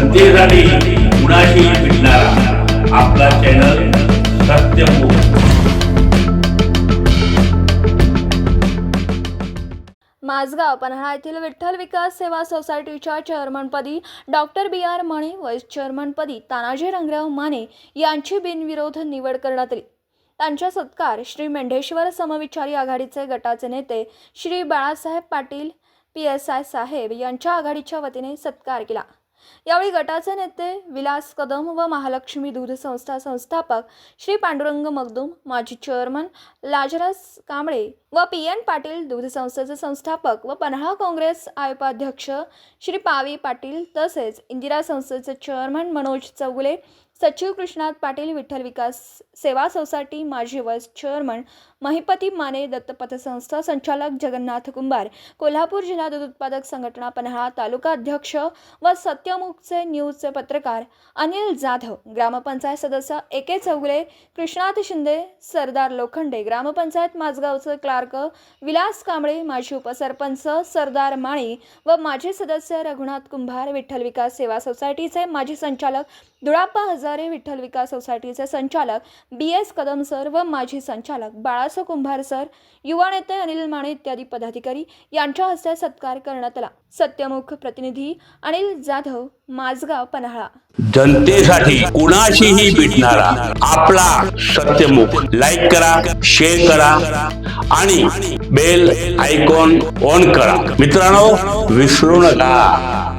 जनतेसाठी कुणाशी भेटणारा. आपला चॅनल सत्यमुख माझगाव पन्हाळा येथील विठ्ठल विकास सेवा सोसायटीच्या चेअरमनपदी doctor B R Mane vice चेअरमनपदी Tanaji Rangrao Mane यांची बिनविरोध निवड करण्यात आली. त्यांचा सत्कार श्री मेंढेश्वर समविचारी आघाडीचे गटाचे नेते Shri Balasaheb Patil P S I saheb यांच्या आघाडीच्या वतीने सत्कार केला. यावेळी गटाचे नेते विलास कदम व महालक्ष्मी दूध संस्था संस्थापक श्री पांडुरंग मगदूम माजी चेअरमन लाजरस कांबळे व पी एन पाटील दूध संस्थेचे संस्थापक व पन्हाळा काँग्रेस उपाध्यक्ष श्री पावी पाटील तसेच इंदिरा संस्थेचे चेअरमन मनोज चौगुले सचिव कृष्णात पाटील विठ्ठल विकास सेवा सोसायटी माजी व्हाईस चेअरमन महिपती माने दत्तपथसंस्था संचालक जगन्नाथ कुंभार कोल्हापूर जिल्हा दूध उत्पादक संघटना पन्हाळा तालुका अध्यक्ष व सत्यमुखचे न्यूजचे पत्रकार अनिल जाधव ग्रामपंचायत सदस्य ए के चौगुले कृष्णात शिंदे सरदार लोखंडे ग्रामपंचायत माझगावचे क्लार्क विलास कांबळे माजी उपसरपंच सरदार माळी व माजी सदस्य रघुनाथ कुंभार विठ्ठल विकास सेवा सोसायटीचे माजी संचालक दुळाप्पा हजारे विठ्ठल विकास सोसायटीचे संचालक बी एस कदम सर व माजी संचालक बाळासो कुंभार सर युवा नेते अनिल माने इत्यादी पदाधिकारी यांच्या हस्ते सत्कार करण्यात आला. सत्यमुख प्रतिनिधी अनिल जाधव माझगाव पन्हाळा. जनतेसाठी कुणाशीही भेटणारा आपला सत्यमुख. लाईक करा शेअर करा आणि बेल आयकॉन ऑन करा. मित्रांनो विसरू नका.